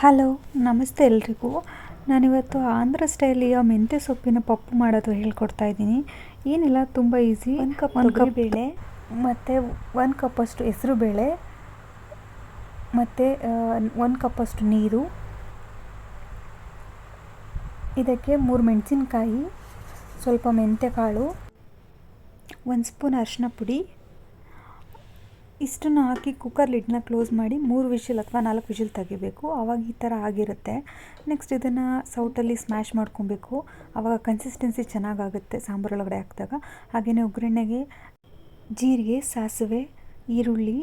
Hello ನಮಸ್ತೆ ಎಲ್ರಿಗೂ. ನಾನಿವತ್ತು ಆಂಧ್ರ ಸ್ಟೈಲಿಯ ಮೆಂತ್ಯ ಸೊಪ್ಪಿನ ಪಪ್ಪು ಮಾಡೋದು ಹೇಳ್ಕೊಡ್ತಾ ಇದ್ದೀನಿ. ಏನಿಲ್ಲ ತುಂಬ ಈಸಿ ಒಂದು ಕಪ್ ಒಂದು ಕಪ್ ಬೇಳೆ ಮತ್ತು ಒನ್ ಕಪ್ಪಷ್ಟು ಹೆಸರು ಬೇಳೆ ಮತ್ತು ಒನ್ ಕಪ್ಪಷ್ಟು ನೀರು ಇದಕ್ಕೆ ಮೂರು ಮೆಣಸಿನ್ಕಾಯಿ ಸ್ವಲ್ಪ ಮೆಂತ್ಯ ಕಾಳು ಒಂದು ಸ್ಪೂನ್ ಅರಿಶಿನ ಪುಡಿ ಇಷ್ಟನ್ನು ಹಾಕಿ ಕುಕ್ಕರ್ ಲಿಡ್ನ ಕ್ಲೋಸ್ ಮಾಡಿ ಮೂರು ವಿಷಲ್ ಅಥವಾ ನಾಲ್ಕು ವಿಷಲ್ ತೆಗಿಬೇಕು. ಆವಾಗ ಈ ಥರ ಆಗಿರುತ್ತೆ. ನೆಕ್ಸ್ಟ್ ಇದನ್ನು ಸೌಟಲ್ಲಿ ಸ್ಮ್ಯಾಶ್ ಮಾಡ್ಕೊಬೇಕು. ಆವಾಗ ಕನ್ಸಿಸ್ಟೆನ್ಸಿ ಚೆನ್ನಾಗಾಗುತ್ತೆ ಸಾಂಬಾರೊಳಗಡೆ ಹಾಕಿದಾಗ. ಹಾಗೆಯೇ ಒಗ್ಗರಣೆಗೆ ಜೀರಿಗೆ, ಸಾಸಿವೆ, ಈರುಳ್ಳಿ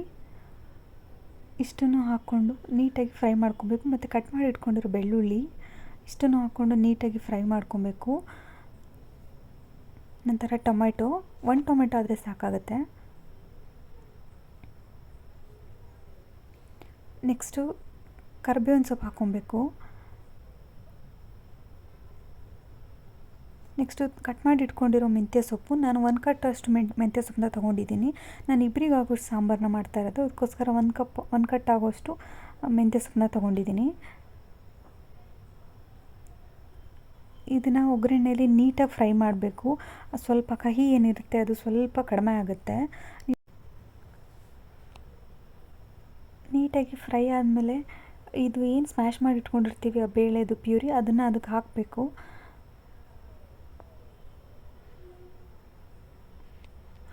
ಇಷ್ಟನ್ನು ಹಾಕ್ಕೊಂಡು ನೀಟಾಗಿ ಫ್ರೈ ಮಾಡ್ಕೊಬೇಕು. ಮತ್ತು ಕಟ್ ಮಾಡಿ ಇಟ್ಕೊಂಡಿರೋ ಬೆಳ್ಳುಳ್ಳಿ ಇಷ್ಟನ್ನು ಹಾಕ್ಕೊಂಡು ನೀಟಾಗಿ ಫ್ರೈ ಮಾಡ್ಕೊಬೇಕು. ನಂತರ ಟೊಮೆಟೊ. ಒಂದು ಟೊಮೆಟೊ ಆದರೆ ಸಾಕಾಗುತ್ತೆ. ನೆಕ್ಸ್ಟು ಕರ್ಬೇವಿನ ಸೊಪ್ಪು ಹಾಕ್ಕೊಬೇಕು. ನೆಕ್ಸ್ಟು ಕಟ್ ಮಾಡಿ ಇಟ್ಕೊಂಡಿರೋ ಮೆಂತ್ಯ ಸೊಪ್ಪು, ನಾನು ಒಂದು ಕಟ್ಟಷ್ಟು ಮೆಂ, ಮೆಂತ್ಯ ಸೊಪ್ಪನ್ನ ತೊಗೊಂಡಿದ್ದೀನಿ. ನಾನು ಇಬ್ಬರಿಗೆ ಆಗೋಷ್ಟು ಸಾಂಬಾರನ್ನ ಮಾಡ್ತಾ ಇರೋದು, ಅದಕ್ಕೋಸ್ಕರ ಒಂದು ಕಪ್, ಒಂದು ಕಟ್ ಆಗೋಷ್ಟು ಮೆಂತ್ಯ ಸೊಪ್ಪನ್ನ ತೊಗೊಂಡಿದ್ದೀನಿ. ಇದನ್ನು ಒಗ್ಗರಣೆಯಲ್ಲಿ ನೀಟಾಗಿ ಫ್ರೈ ಮಾಡಬೇಕು. ಸ್ವಲ್ಪ ಕಹಿ ಏನಿರುತ್ತೆ ಅದು ಸ್ವಲ್ಪ ಕಡಿಮೆ ಆಗುತ್ತೆ. ನೀಟಾಗಿ ಫ್ರೈ ಆದಮೇಲೆ ಇದು ಏನು ಸ್ಮ್ಯಾಶ್ ಮಾಡಿ ಇಟ್ಕೊಂಡಿರ್ತೀವಿ ಆ ಬೇಳೆದು ಪ್ಯೂರಿ ಅದನ್ನು ಅದಕ್ಕೆ ಹಾಕಬೇಕು.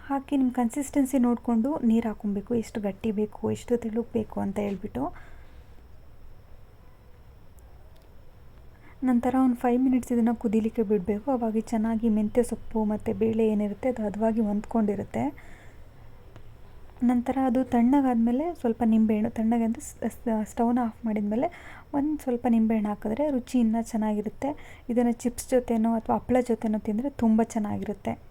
ಹಾಕಿ ನಿಮ್ಮ ಕನ್ಸಿಸ್ಟೆನ್ಸಿ ನೋಡಿಕೊಂಡು ನೀರು ಹಾಕೊಬೇಕು ಎಷ್ಟು ಗಟ್ಟಿ ಬೇಕು, ಎಷ್ಟು ತೆಳುಗೆ ಬೇಕು ಅಂತ ಹೇಳ್ಬಿಟ್ಟು. ನಂತರ ಒಂದು ಫೈವ್ ಮಿನಿಟ್ಸ್ ಇದನ್ನು ಕುದಿಲಿಕ್ಕೆ ಬಿಡಬೇಕು. ಅವಾಗ ಚೆನ್ನಾಗಿ ಮೆಂತ್ಯ ಸೊಪ್ಪು ಮತ್ತು ಬೇಳೆ ಏನಿರುತ್ತೆ ಅದು ಹದವಾಗಿ ಹೊಂದ್ಕೊಂಡಿರುತ್ತೆ. ನಂತರ ಅದು ತಣ್ಣಗಾದಮೇಲೆ ಸ್ವಲ್ಪ ನಿಂಬೆಹಣ್ಣು, ತಣ್ಣಗೆ ಸ್ಟವ್ನ ಆಫ್ ಮಾಡಿದ್ಮೇಲೆ ಒಂದು ಸ್ವಲ್ಪ ನಿಂಬೆಹಣ್ಣು ಹಾಕಿದ್ರೆ ರುಚಿ ಇನ್ನೂ ಚೆನ್ನಾಗಿರುತ್ತೆ. ಇದನ್ನು ಚಿಪ್ಸ್ ಜೊತೆನೋ ಅಥವಾ ಹಪ್ಳ ಜೊತೆನೋ ತಿಂದರೆ ತುಂಬ ಚೆನ್ನಾಗಿರುತ್ತೆ.